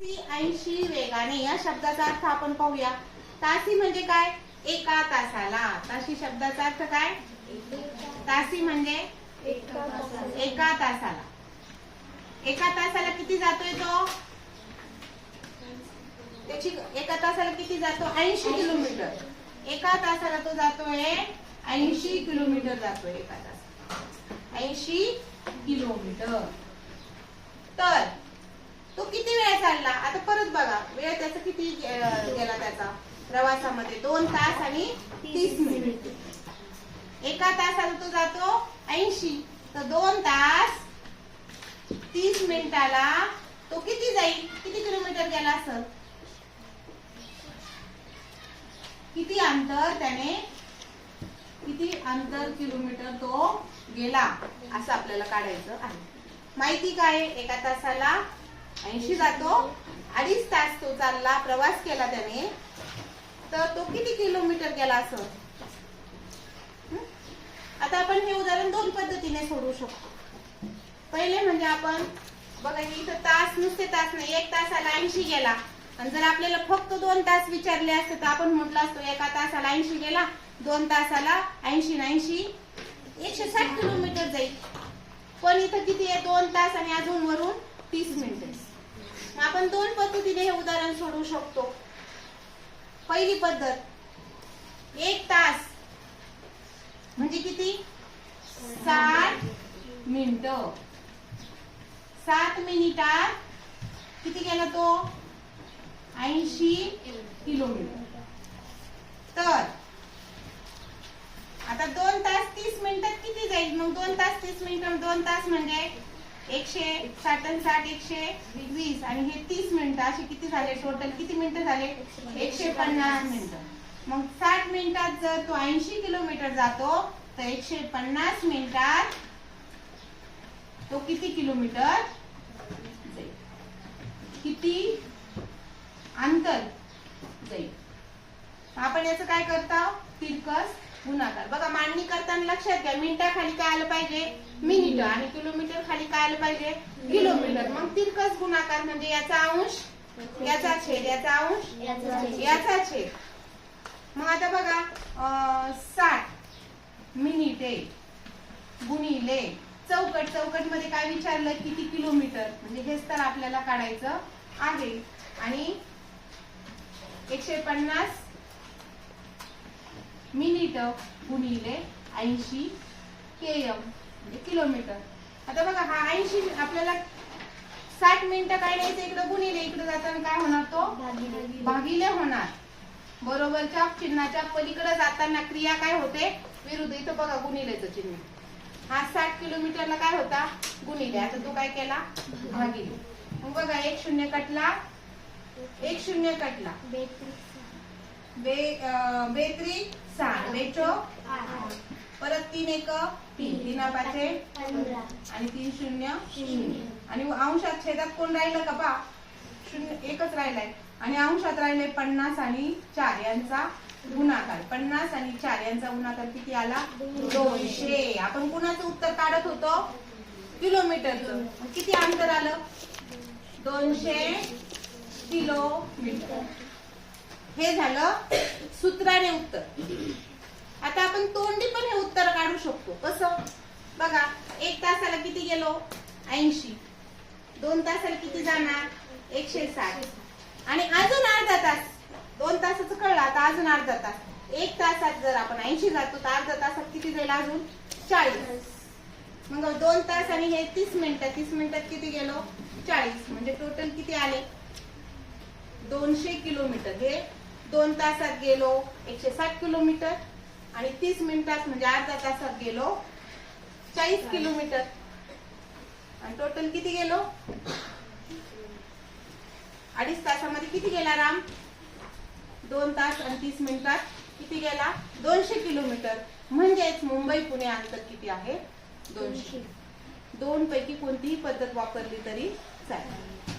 तासी ऐंशी वेगाने या शब्दाचा अर्थ आपण पाहूया. तासी म्हणजे काय? एका तासाला. ताशी शब्दाचा अर्थ काय? तासी म्हणजे एका तासाला. एका तासाला किती जातोय तो? त्याची एका तासाला किती जातो? ऐंशी किलोमीटर. एका तासाला तो जातोय ऐंशी किलोमीटर जातोय एका तासाला. ऐंशी किलोमीटर. तर चालला. आता परत बघा वेळ त्याचा किती गेला त्याचा? प्रवासामध्ये दोन तास आणि तीस मिनिट. एका तासाला तो जातो ऐंशी. तर दोन तास तीस मिनिटाला तो किती जाईल? किती किलोमीटर गेला असं किती अंतर त्याने किती अंतर किलोमीटर तो गेला असं आपल्याला काढायचं आहे. माहिती काय एका तासाला ऐंशी जातो. अडीच तास तो चालला प्रवास केला त्याने. तर तो किती किलोमीटर गेला असं? आता आपण हे उदाहरण दोन पद्धतीने सोडवू शकतो. पहिले म्हणजे आपण बघा इथं तास नुसते तास नाही एक तासाला ऐंशी गेला. आणि जर आपल्याला फक्त दोन तास विचारले असते तर आपण म्हटलं असतो एका तासाला ऐंशी गेला दोन तासाला ऐंशी ऐंशी एकशे साठ किलोमीटर जाईल. पण इथं किती आहे? दोन तास आणि अजून वरून तीस मिनिटे. आपण दोन पद्धतीने हे उदाहरण सोडवू शकतो. पहिली पद्धत एक तास म्हणजे किती? सात मिनिट. सात मिनिटात किती गेला तो? ऐंशी किलोमीटर. तर आता दोन तास तीस मिनिटात किती जाईल? मग दोन तास तीस मिनिट दोन तास म्हणजे? एकशे साठ आणि साठ एकशे वीस. आणि हे तीस मिनिटं असे किती झाले टोटल किती मिनिटं झाले? एकशे पन्नास मिनिटं. मग साठ मिनिटात जर तो ऐंशी किलोमीटर जातो तर एकशे पन्नास मिनिटात तो किती किलोमीटर जाईल? किती? अंतर जाईल. आपण याचं काय करतो? तिरकस गुणाकार बघा मांडणी करताना लक्षात घ्या मिनिटाखाली काय आलं पाहिजे मिनिट आणि किलोमीटर खाली काय आलं पाहिजे किलोमीटर. मग तिरकस गुणाकार म्हणजे याचा अंश याचा छेद याचा अंश याचा छेद. मग आता बघा साठ मिनिटे गुणिले चौकट. चौकटमध्ये काय विचारलं? किती किलोमीटर? म्हणजे हेच तर आपल्याला काढायचं आहे. आणि एकशे पन्नास मिनिट गुणिले ऐंशी केएम म्हणजे किलोमीटर. आता बघा हा ऐंशी आपल्याला साठ मिनिटं काय द्यायचं? इकडे गुणिले इकडे जाताना काय होणार तो? भागिले. होणार. बरोबरच्या चिन्हाच्या पलीकडे जाताना क्रिया काय होते? विरुद्ध. इथं बघा गुणिलेचं चिन्ह. हा साठ किलोमीटरला काय होता? गुणिले. आता तो काय केला? भागिले. मग बघा एक शून्य कटला. एक शून्य कटला. बे बेत्री सहा बेचो. परत तीन एक तीन. तीन पाचे आणि तीन शून्य. आणि अंशात छेदात कोण राहिलं का पा शून्य एकच राहिलाय. आणि अंशात राहिले पन्नास आणि चार यांचा गुणाकार. पन्नास आणि चार यांचा गुणाकार किती आला? दोनशे. आपण कुणाचं उत्तर काढत होतो? किलोमीटरचं. किती अंतर आलं? दोनशे किलोमीटर. हे झालं सूत्राने उत्तर. आता आपण तोंडी पण हे उत्तर काढू शकतो. कसं? बघा एक तासाला किती गेलो? ऐंशी. दोन तासाला किती जाणार? एकशे साठ. आणि अजून अर्धा तास. दोन तासाचं कळलं आता अजून अर्धा तास. एक तासात जर आपण ऐंशी जातो तर अर्धा तासात किती जाईल अजून? चाळीस. मग दोन तास आणि हे तीस मिनिटं तीस मिनिटात किती गेलो? चाळीस. म्हणजे टोटल किती आले? दोनशे किलोमीटर. हे दोन तासात गेलो एकशे साठ किलोमीटर आणि तीस मिनिटात म्हणजे अर्धा तासात गेलो चाळीस किलोमीटर. आणि टोटल किती गेलो? अडीच तासामध्ये किती गेला राम? दोन तास आणि तीस मिनिटात किती गेला? दोनशे किलोमीटर. म्हणजेच मुंबई पुणे अंतर किती आहे? दोनशे. दोन पैकी कोणतीही पद्धत वापरली तरी चालेल.